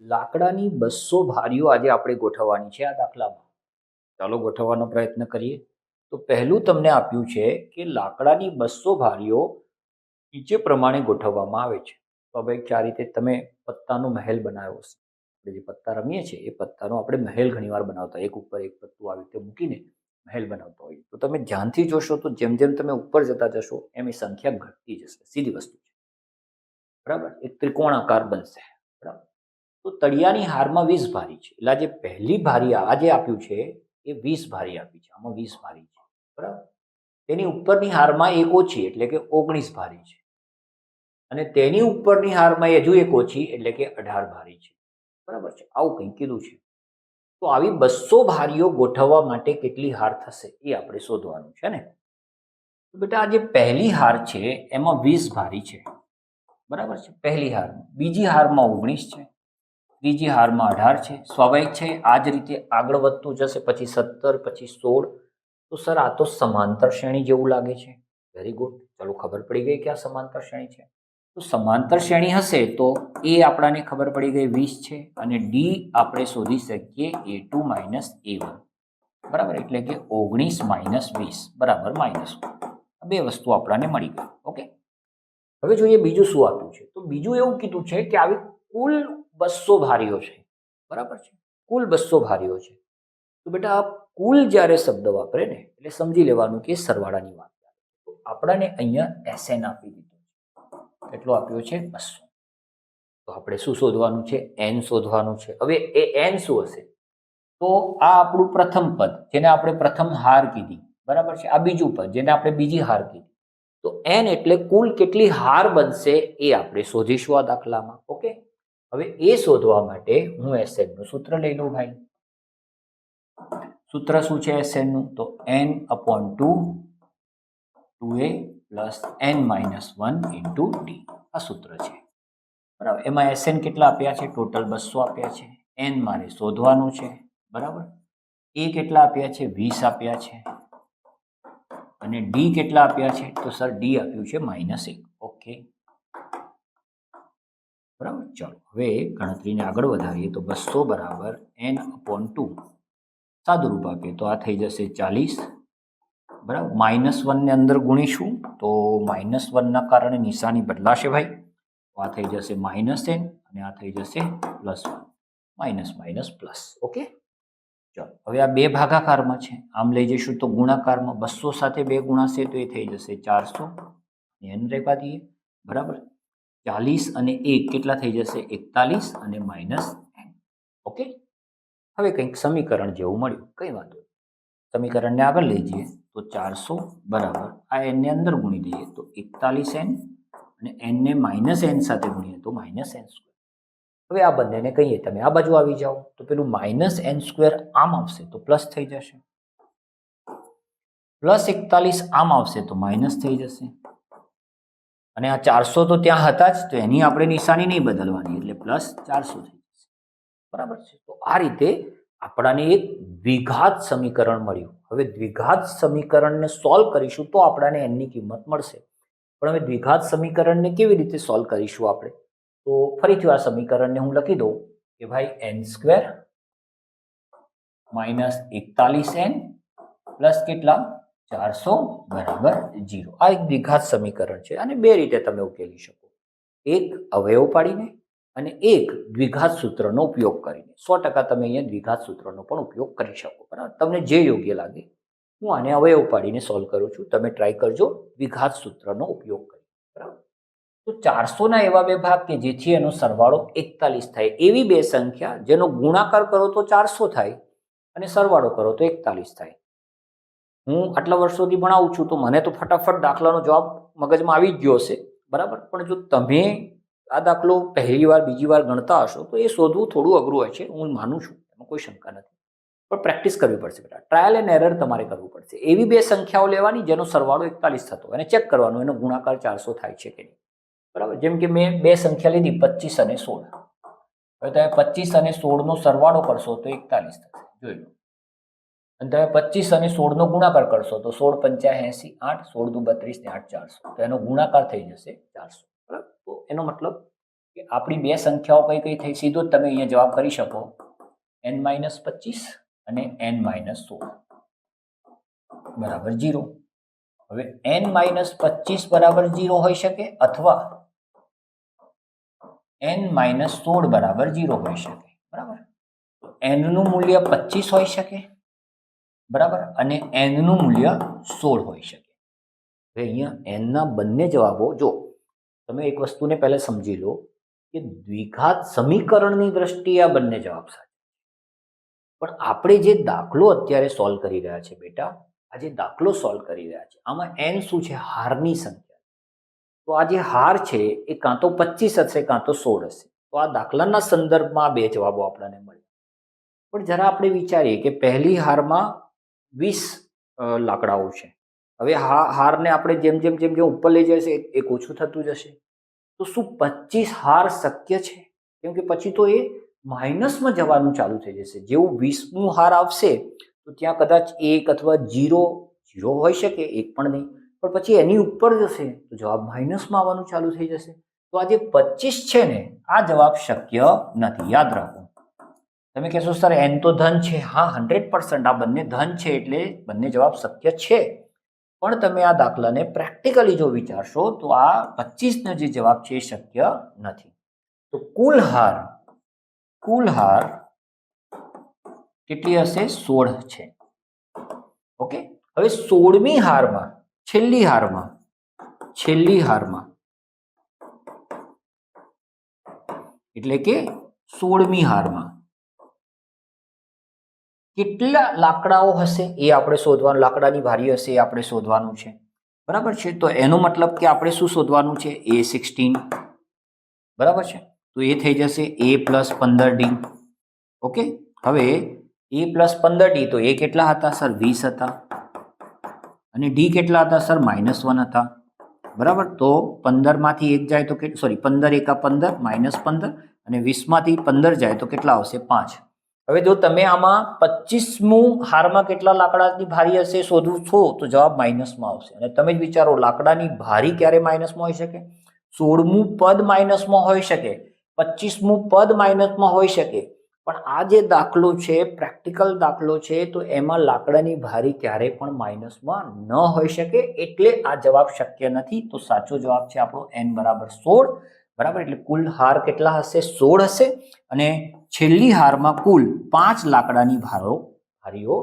લાકડાની બસો ભારીઓ આજે આપણે ગોઠવવાની છે આ દાખલામાં. ચાલો ગોઠવવાનો પ્રયત્ન કરીએ. તો પહેલું તમને આપ્યું છે કે લાકડાની બસો ભારીઓ નીચે પ્રમાણે ગોઠવવામાં આવે છે. તો હવે આ રીતે તમે પત્તાનો મહેલ બનાવ્યો હશે. આપણે જે પત્તા રમીએ છીએ એ પત્તાનો આપણે મહેલ ઘણીવાર બનાવતા એક ઉપર એક પત્તું આવી રીતે મૂકીને મહેલ બનાવતા હોઈએ. તો તમે ધ્યાનથી જોશો તો જેમ જેમ તમે ઉપર જતા જશો એમ એ સંખ્યા ઘટતી જશે. સીધી વસ્તુ છે. બરાબર? એક ત્રિકોણાકાર બનશે. બરાબર? તો તળિયાની હારમાં વીસ ભારી છે. એટલે જે પહેલી ભારી આજે આપ્યું છે એ વીસ ભારી આપી છે. આમાં વીસ ભારી છે. બરાબર? તેની ઉપરની હારમાં એક ઓછી, એટલે કે ઓગણીસ ભારી છે. અને તેની ઉપરની હારમાં હજુ એક ઓછી, એટલે કે અઢાર ભારી છે. બરાબર છે? આવું કંઈક કીધું છે. તો આવી બસો ભારીઓ ગોઠવવા માટે કેટલી હાર થશે એ આપણે શોધવાનું છે ને? બેટા, આ જે પહેલી હાર છે, એમાં વીસ ભારી છે. બરાબર છે? પહેલી હાર બીજી હારમાં ઓગણીસ છે. ત્રીજી હારમાં અઢાર છે. સ્વાભાવિક છે આ જ રીતે આગળ વધતું જશે, પછી સત્તર, પછી સોળ. તો સર, આ તો સમાંતર શ્રેણી જેવું લાગે છે. વેરી ગુડ ચલો, ખબર પડી ગઈ કે આ સમાંતર શ્રેણી છે? તો સમાંતર શ્રેણી હશે તો એ આપણાને ખબર પડી ગઈ વીસ છે અને ડી આપણે શોધી શકીએ a two minus a one. બરાબર? એટલે કે ઓગણીસ માઇનસ વીસ. બરાબર? માઇનસ બે વસ્તુ આપણાને મળી ગઈ. ઓકે? હવે જોઈએ બીજું શું આપ્યું છે. તો બીજું એવું કીધું છે કે આવી કુલ બસો ભારીઓ છે. બરાબર છે? કુલ બસો ભારીઓ છે. તો બેટા આ કુલ જ્યારે શબ્દ વાપરે ને, એટલે સમજી લેવાનું કે સરવાળાની વાત. તો આપણાને અહીંયા એસએન આપી દીધું કેટલો આપ્યો છે? બસો. તો આપણે શું શોધવાનું છે? એન શોધવાનું છે. હવે એ એન શું હશે? તો આ આપણું પ્રથમ પદ, જેને આપણે પ્રથમ હાર કીધી. બરાબર છે? આ બીજું પદ, જેને આપણે બીજી હાર કીધી. તો એન એટલે કુલ કેટલી હાર બનશે એ આપણે શોધીશું આ દાખલામાં. હવે એ શોધવા માટે હું એસએનનું સૂત્ર લઈ લઉં ભાઈ. સૂત્ર શું છે એસએનનું? તો n upon two two a plus n minus one into D આ સૂત્ર છે. બરાબર? એમાં એસએન કેટલા આપ્યા છે? ટોટલ બસો આપ્યા છે. એન મારે શોધવાનું છે. બરાબર? એ કેટલા આપ્યા છે? વીસ આપ્યા છે. અને ડી કેટલા આપ્યા છે? તો સર ડી આપ્યું છે માઇનસ એક. ઓકે બરાબર? ચાલો, હવે ગણતરીને આગળ વધારીએ તો બસો બરાબર એન અપોન ટુ સાદું રૂપ આપીએ તો આ થઈ જશે ચાલીસ. બરાબર? માઇનસ વનને અંદર ગુણીશું તો માઇનસ વનના કારણે નિશાની બદલાશે ભાઈ. તો આ થઈ જશે માઇનસ એન અને આ થઈ જશે plus one minus minus plus okay ચાલો, હવે આ બે ભાગાકારમાં છે. આમ લઈ જઈશું તો ગુણાકારમાં બસો સાથે બે ગુણાશે તો એ થઈ જશે ચારસો. એન રહેવા દઈએ. બરાબર? ચાલીસ અને એક કેટલા થઈ જશે? એકતાલીસ અને માઇનસ એન. ઓકે? હવે કંઈક સમીકરણ જેવું મળ્યું. કંઈ વાંધો. સમીકરણને આગળ લઈ જઈએ તો ચારસો બરાબર. આ એનને અંદર ગુણી દઈએ તો એકતાલીસ એન અને એનને માઇનસ એન સાથે ગુણીએ તો માઇનસ એન સ્ક્વેર. હવે આ બંનેને કહીએ, તમે આ બાજુ આવી જાઓ. તો પેલું માઇનસ એન સ્ક્વેર આમ આવશે તો પ્લસ થઈ જશે. પ્લસ એકતાલીસ આમ આવશે તો માઇનસ થઈ જશે. અને આ ચારસો તો ત્યાં હતા જ, તો એની આપણે નિશાની નહીં બદલવાની, એટલે પ્લસ ચારસો થઈ જશે. બરાબર છે? તો આ રીતે આપણાને એક દ્વિઘાત સમીકરણ મળ્યું. હવે દ્વિઘાત સમીકરણને સોલ્વ કરીશું તો આપણાને એમની કિંમત મળશે. પણ હવે દ્વિઘાત સમીકરણને કેવી રીતે સોલ્વ કરીશું આપણે? તો ફરીથી આ સમીકરણને હું લખી દઉં કે ભાઈ એન સ્ક્વેર માઇનસ એકતાલીસ એન પ્લસ કેટલા? ચારસો બરાબર જીરો. આ એક દ્વિઘાત સમીકરણ છે અને બે રીતે તમે ઉકેલી શકો. એક અવયવ પાડીને અને એક દ્વિઘાત સૂત્રનો ઉપયોગ કરીને. સો ટકા તમે અહીંયા દ્વિઘાત સૂત્રનો પણ ઉપયોગ કરી શકો. બરાબર? તમને જે યોગ્ય લાગે, હું આને અવયવ પાડીને સોલ્વ કરું છું. તમે ટ્રાય કરજો દ્વિઘાત સૂત્રનો ઉપયોગ કરી. બરાબર? તો ચારસોના એવા બે ભાગ કે જેથી એનો સરવાળો એકતાલીસ થાય. એવી બે સંખ્યા જેનો ગુણાકાર કરો તો ચારસો થાય અને સરવાળો કરો તો એકતાલીસ થાય. હું આટલા વર્ષોથી ભણાવું છું તો મને તો ફટાફટ દાખલાનો જવાબ મગજમાં આવી જ ગયો હશે. બરાબર? પણ જો તમે આ દાખલો પહેલી વાર, બીજી વાર ગણતા હશો તો એ શોધવું થોડું અઘરું હોય છે. હું માનું છું, એમાં કોઈ શંકા નથી. પણ પ્રેક્ટિસ કરવી પડશે બેટા. ટ્રાયલ એન્ડ એરર તમારે કરવું પડશે. એવી બે સંખ્યાઓ લેવાની જેનો સરવાળો એકતાલીસ થતો એને ચેક કરવાનો, એનો ગુણાકાર ચારસો થાય છે કે નહીં. બરાબર? જેમ કે મેં બે સંખ્યા લીધી, પચીસ અને સોળ. હવે તમે પચીસ અને સોળનો સરવાળો કરશો તો એકતાલીસ થશે. જોઈ લો. અને તમે પચીસ અને સોળનો ગુણાકાર કરશો તો સોળ પંચ્યાએંસી આઠ, સોળ દુ બત્રીસ ને આઠ, ચારસો. તો એનો ગુણાકાર થઈ જશે ચારસો. બરાબર? તો એનો મતલબ કે આપણી બે સંખ્યાઓ કઈ કઈ થઈ સીધો જ તમે અહીંયા જવાબ કરી શકો. એન માઇનસ પચીસ અને એન માઇનસ સોળ. બરાબર જીરો. હવે એન માઇનસ પચીસ બરાબર જીરો હોઈ શકે અથવા એન માઇનસ સોળ બરાબર જીરો હોઈ શકે. બરાબર? એનનું મૂલ્ય પચીસ હોઈ શકે. બરાબર? અને એનનું મૂલ્ય સોળ હોઈ શકે. હવે અહીંયા એનના બંને જવાબો, જો તમે એક વસ્તુને પહેલાં સમજી લો કે દ્વિઘાત સમીકરણની દ્રષ્ટિએ આ બંને જવાબ સાચા પણ આપણે જે દાખલો અત્યારે સોલ્વ કરી રહ્યા છે બેટા, આ જે દાખલો સોલ્વ કરી રહ્યા છે, આમાં એન શું છે? હારની સંખ્યા. તો આ જે હાર છે, એ કાં તો પચીસ હશે, કાં તો સોળ હશે. તો આ દાખલાના સંદર્ભમાં બે જવાબો આપણને મળ્યા. પણ જરા આપણે વિચારીએ કે પહેલી હારમાં વીસ લાકડાઓ છે. હવે હા, હારને આપણે જેમ જેમ જેમ જેમ ઉપર લઈ જશે, એક ઓછું થતું જશે. તો શું પચીસ હાર શક્ય છે? કેમ કે પછી તો એ માઇનસમાં જવાનું ચાલુ થઈ જશે. જેવું વીસમું હાર આવશે, તો ત્યાં કદાચ એક અથવા જીરો જીરો હોઈ શકે, એક પણ નહીં. પણ પછી એની ઉપર જશે, તો જવાબ માઇનસમાં આવવાનું ચાલુ થઈ જશે. તો આ જે પચીસ છે ને, આ જવાબ શક્ય નથી. યાદ રાખો. તમે કહેશો, સર, એન તો ધન છે. હા હંડ્રેડ પર્સન્ટ આ બંને ધન છે એટલે બંને જવાબ શક્ય છે. પણ તમે આ દાખલાને પ્રેક્ટિકલી જો વિચારશો, તો આ પચીસનો જે જવાબ છે એ શક્ય નથી. તો કુલ હાર કુલ હાર કેટલી હશે? સોળ છે. ઓકે? હવે સોળમી હારમાં, છેલ્લી હારમાં છેલ્લી હારમાં, એટલે કે સોળમી હારમાં કેટલા લાકડાઓ હશે એ આપણે શોધવાનું, લાકડાની ભારી હશે એ આપણે શોધવાનું છે. બરાબર છે? તો એનો મતલબ કે આપણે શું શોધવાનું છે? એ સિક્સટીન બરાબર છે? તો એ થઈ જશે એ પ્લસ પંદર ડી ઓકે? હવે એ પ્લસ પંદર ડી તો એ કેટલા હતા સર? વીસ હતા. અને ડી કેટલા હતા સર? માઇનસ વન હતા. બરાબર? તો પંદરમાંથી એક જાય તો સોરી પંદર એકા પંદર માઇનસ પંદર, અને વીસમાંથી પંદર જાય તો કેટલા આવશે? પાંચ. હવે જો તમે આમાં પચીસમું હારમાં કેટલા લાકડાની ભારી હશે શોધવું છો, તો જવાબ માઇનસમાં આવશે. અને તમે જ વિચારો, લાકડાની ભારી ક્યારે માઇનસમાં હોઈ શકે? સોળમું પદ માઇનસમાં હોઈ શકે, પચીસમું પદ માઇનસમાં હોઈ શકે. પણ આ જે દાખલો છે, પ્રેક્ટિકલ દાખલો છે, તો એમાં લાકડાની ભારી ક્યારે પણ માઇનસમાં ન હોઈ શકે એટલે આ જવાબ શક્ય નથી. તો સાચો જવાબ છે આપણો એન બરાબર સોળ. બરાબર? એટલે કુલ હાર કેટલા હશે? સોળ હશે. અને છેલ્લી હારમાં કુલ પાંચ લાકડાની ભારો ભારીઓ